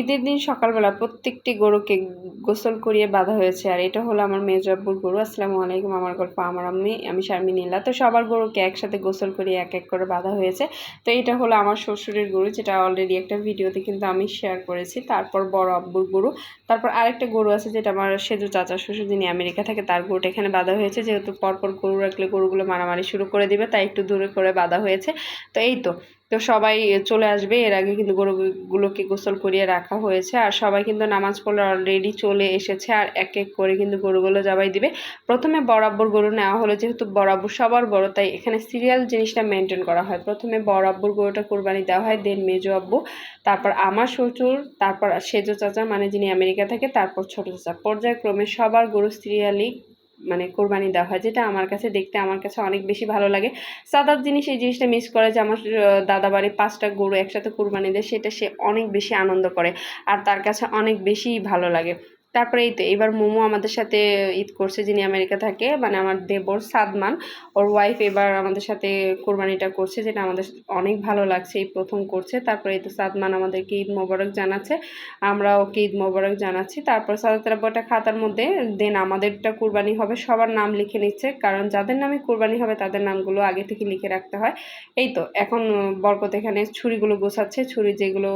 ঈদের দিন সকালবেলা প্রত্যেকটি গরুকে গোসল করিয়ে বাঁধা হয়েছে। আর এটা হলো আমার মেজব্বুর গরু। আসসালামু আলাইকুম। আমার গল্প আমার আম্মি, আমি শারমিনীলা তো সবার গরুকে একসাথে গোসল করিয়ে এক এক করে বাঁধা হয়েছে। তো এটা হলো আমার শ্বশুরের গরু, যেটা অলরেডি একটা ভিডিওতে কিন্তু আমি শেয়ার করেছি। তারপর বড় আব্বুর গরু। তারপর আরেকটা গরু আছে যেটা আমার সেজু চাচা শ্বশুর, যিনি আমেরিকা থাকে, তার গরুটা এখানে বাঁধা হয়েছে। যেহেতু পরপর গরু রাখলে গরুগুলো মারামারি শুরু করে দিবে, তাই একটু দূরে করে বাঁধা হয়েছে। তো এই তো। তো সবাই চলে আসবে। এর আগে কিন্তু গরুগুলোকে গোসল করিয়ে রাখা হয়েছে। আর সবাই কিন্তু নামাজ পড়লে অলরেডি চলে এসেছে। আর এক এক করে কিন্তু গরুগুলো জবাই দিবে। প্রথমে বরাব্বর গরু নেওয়া হলো, যেহেতু বরাবর সবার বড়, তাই এখানে সিরিয়াল জিনিসটা মেনটেন করা হয়। প্রথমে বরাব্বর গরুটা কোরবানি দেওয়া হয় দেন মেজো আব্বু, তারপর আমার শ্বশুর, তারপর সেজো চাচা মানে যিনি আমেরিকা থাকে, তারপর ছোটো চাচা। পর্যায়ক্রমে সবার গরু সিরিয়ালি মানে কোরবানি দেওয়া হয়, যেটা আমার কাছে দেখতে আমার কাছে অনেক বেশি ভালো লাগে। সাদার জিনিস এই জিনিসটা মিস করে যে আমার দাদা বাড়ি পাঁচটা গরু একসাথে কোরবানি দেয়, সেটা সে অনেক বেশি আনন্দ করে আর তার কাছে অনেক বেশি ভালো লাগে। তারপরে এই তো, এবার মোমো আমাদের সাথে ঈদ করছে যিনি আমেরিকা থাকে মানে আমার দেবর সাদমান, ওর ওয়াইফ এবার আমাদের সাথে কোরবানিটা করছে, যেটা আমাদের অনেক ভালো লাগছে, এই প্রথম করছে। তারপরে এই তো সাদমান আমাদেরকে ঈদ মোবারক জানাচ্ছে আমরা ওকে ঈদ মোবারক জানাচ্ছি। তারপর সাদাতারাব্বটা খাতার মধ্যে, দেন আমাদেরটা কোরবানি হবে, সবার নাম লিখে নিচ্ছে, কারণ যাদের নামে কোরবানি হবে, তাদের নামগুলো আগে থেকে লিখে রাখতে হয়। এই তো, এখন বরকত এখানে ছুরিগুলো গোছাচ্ছে, ছুরি যেগুলো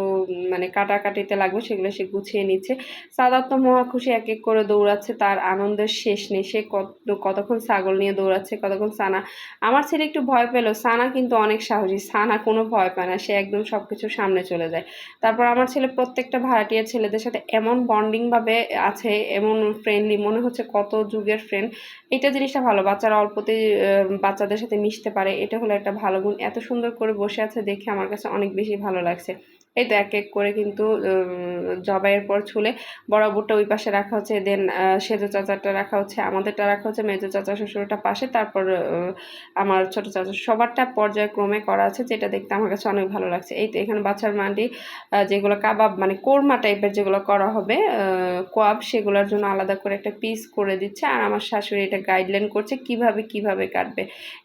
মানে কাটাকাটিতে লাগবে, সেগুলো সে গুছিয়ে নিচ্ছে। সাদাত তো মহা খুশি এক এক করে দৌড়াচ্ছে, তার আনন্দের শেষ নেই। সে কত, কতক্ষণ ছাগল নিয়ে দৌড়াচ্ছে, কতক্ষণ সানা। আমার ছেলে একটু ভয় পেল। সানা কিন্তু অনেক সাহসী। সানা কোনো ভয় পায় না। সে একদম সব কিছু সামনে চলে যায়। তারপর আমার ছেলে প্রত্যেকটা ভাড়াটিয়া ছেলেদের সাথে এমন বন্ডিংভাবে আছে, এমন ফ্রেন্ডলি মনে হচ্ছে কত যুগের ফ্রেন্ড এটা জিনিসটা ভালো। বাচ্চারা অল্পতেই বাচ্চাদের সাথে মিশতে পারে। এটা হলো একটা ভালো গুণ। এত সুন্দর করে বসে আছে দেখে আমার কাছে অনেক বেশি ভালো লাগছে। এই তো এক এক করে কিন্তু জবাইয়ের পর ছুলে বড় বুটটা ওই পাশে রাখা হচ্ছে দেন সেজো চাচারটা রাখা হচ্ছে, আমাদেরটা রাখা হচ্ছে, মেজো চাচা শ্বশুরটা পাশে, তারপর আমার ছোট চাচা সবারটা পর্যায়ক্রমে করা আছে, যেটা দেখতে আমার কাছে অনেক ভালো লাগছে। এই তো এখানে বাচ্চার মাটি যেগুলো কাবাব মানে কোরমা টাইপের যেগুলো করা হবে কোয়াব, সেগুলোর জন্য আলাদা করে একটা পিস করে দিচ্ছে, আর আমার শাশুড়ি এটা গাইডলাইন করছে, কীভাবে কীভাবে কাটবে।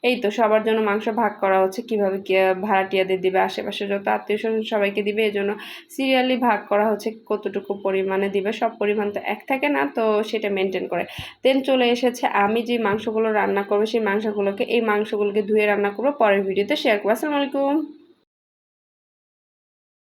এই তো সবার জন্য মাংস ভাগ করা হচ্ছে, কীভাবে ভাড়াটিয়াদের দিবে, আশেপাশে যত আত্মীয় স্বজন সবাইকে দিবে এই জন্য সিরিয়ালি ভাগ করা হচ্ছে কতটুকু পরিমাণে দিবে, সব পরিমাণ তো এক থাকে না, তো সেটা মেনটেন করে। দেন চলে এসেছে, আমি যে মাংসগুলো রান্না করব, সেই মাংসগুলোকে, এই মাংসগুলোকে ধুয়ে রান্না করব, পরের ভিডিওতে শেয়ার করব। আসসালামু আলাইকুম।